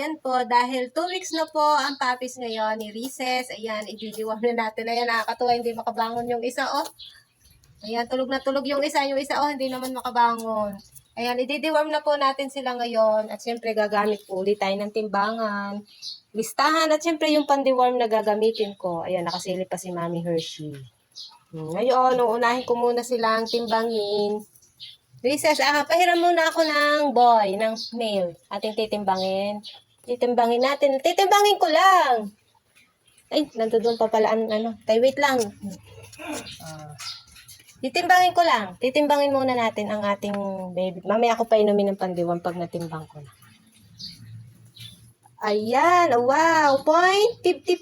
yan po, dahil 2 weeks na po ang puppies ngayon ni Recess. Ayan, ididiwang na natin. Ayan, nakakatuwa, hindi makabangon yung isa, oh. Ayan, tulog na tulog yung isa. Yung isa, oh, hindi naman makabangon. Ayan, ididiwarm na po natin sila ngayon. At syempre, gagamit po ulit tayo ng timbangan, listahan, at syempre yung pandiwarm na gagamitin ko. Ayan, nakasilip pa si Mami Hershey. Hmm, Ngayon, uunahin ko muna silang timbangin. Recess, ah, pahiram muna ako ng boy, ng male. Ating titimbangin. Titimbangin natin. Titimbangin ko lang. Ay, nandoon pa pala ang ano. Tay, wait lang. Ah. Titimbangin ko lang. Titimbangin muna natin ang ating baby. Mamaya ako pa inumin ng pandiwan pag natimbang ko na. Ayan, wow, 0.55.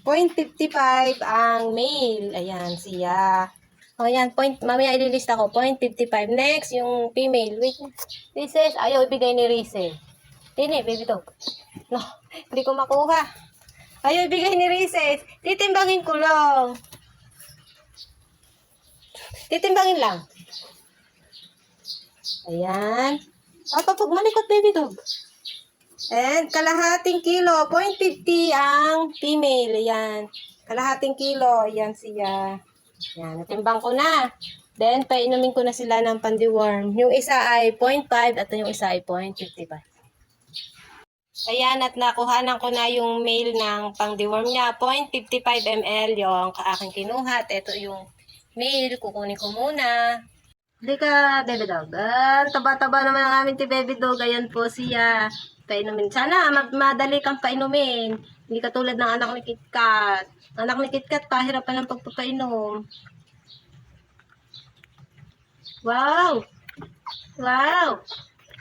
0.55 ang male. Ayan, siya. O yan, point, mamaya ililista ko, 0.55. Next, yung female. Wait, Reeses, ayaw ibigay ni Reese. Tini, baby dog. No, hindi ko makuha. Ayaw ibigay ni Reeses. Titimbangin ko lang. Titimbangin lang. Ayan. Papa, pag malikot, baby dog. And kalahating kilo, 0.50 ang female. Ayan. Kalahating kilo. Ayan siya. Ayan, natimbang ko na. Then, painumin ko na sila ng pandiworm. Yung isa ay 0.5 at yung isa ay 0.55. Ayan, at nakuhanan ko na yung male ng pang-deworm niya. 0.55 ml yung aking kinuha. At ito yung male. Kukunin ko muna. Hindi ka, baby dog. Ah, taba-taba naman ang aming ti baby dog. Ayan po siya. Painumin. Sana ma- madali kang painumin. Hindi ka tulad ng anak ni KitKat. Anak ni KitKat, pahirapan ng pagpapainom. Wow! Wow!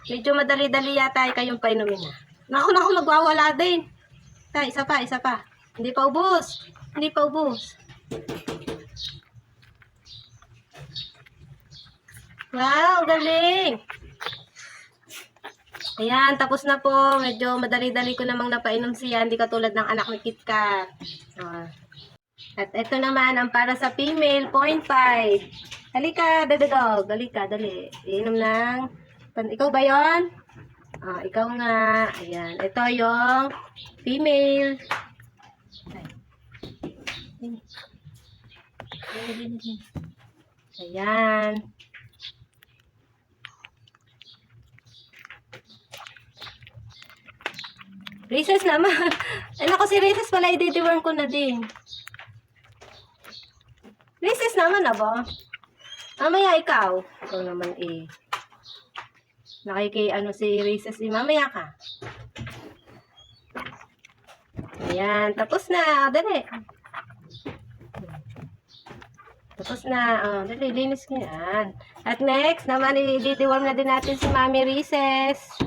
Medyo madali-dali yata ay kayong painumin na. Naku, naku, magwawala din. Ta, isa pa, isa pa. Hindi pa ubos. Hindi pa ubos. Wow, galing! Ayan, tapos na po. Medyo madali-dali ko namang napainom siya. Hindi katulad ng anak ni KitKat. Ah. At ito naman, ang para sa female, 0.5. Halika, baby dog. Halika, dali. Inom ng... Ikaw ba yon? Ah, ikaw nga. Ayan. Ito yung female. Ayan. Recess naman. Ano ko si Recess pala, i-deworm ko na din. Recess naman na ba? Mamaya ikaw. Ikaw naman eh. Nakiki ano si Recess eh. Mamaya ka. Ayan. Tapos na. Dali. Tapos na. Oh, dali. Linis ko yan. At next naman, i-deworm na din natin si Mami Recess.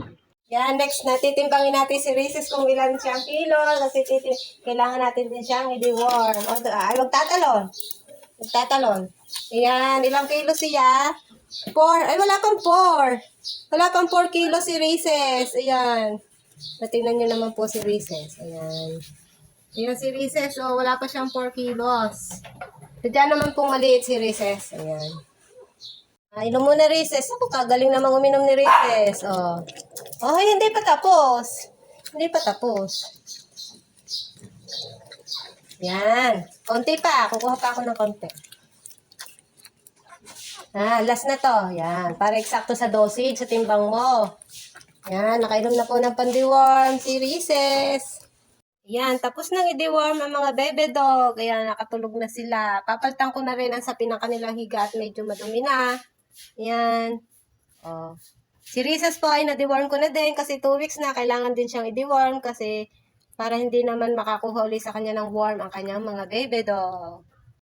Yan, next na, titimbangin natin si Reese's kung ilan siyang kilo. Kasi titim kailangan natin din siyang i-deworm. O, ay, magtatalon. Magtatalon. Ayan, ilang kilo siya? 4. Ay, wala pang 4. Wala pang 4 kilo si Reese's. Ayan. Natingnan niyo naman po si Reese's. Ayan. Ayan si Reese's. O, wala pa siyang 4 kilos. Diyan naman pong maliit si Reese's. Ayan. Ah, inom muna Reese's. Ako, kagaling namang uminom ni Reese's. Oh. Oh, hindi pa tapos. Hindi pa tapos. Yan. Konti pa. Kukuha pa ako ng konti. Ah, last na to. Yan. Para eksakto sa dosage sa timbang mo. Yan. Nakainom na po ng pandiworm si Reese's. Yan. Tapos nang i-deworm ang mga bebe dog. Ayan. Nakatulog na sila. Papalitan ko na rin ang sapi ng kanilang higa at medyo madumi na. Yan. Oh. Si Reese's po ay na-deworm ko na din kasi 2 weeks na. Kailangan din siyang i-deworm kasi para hindi naman makakuha ulit sa kanya ng worm ang kanyang mga baby dog.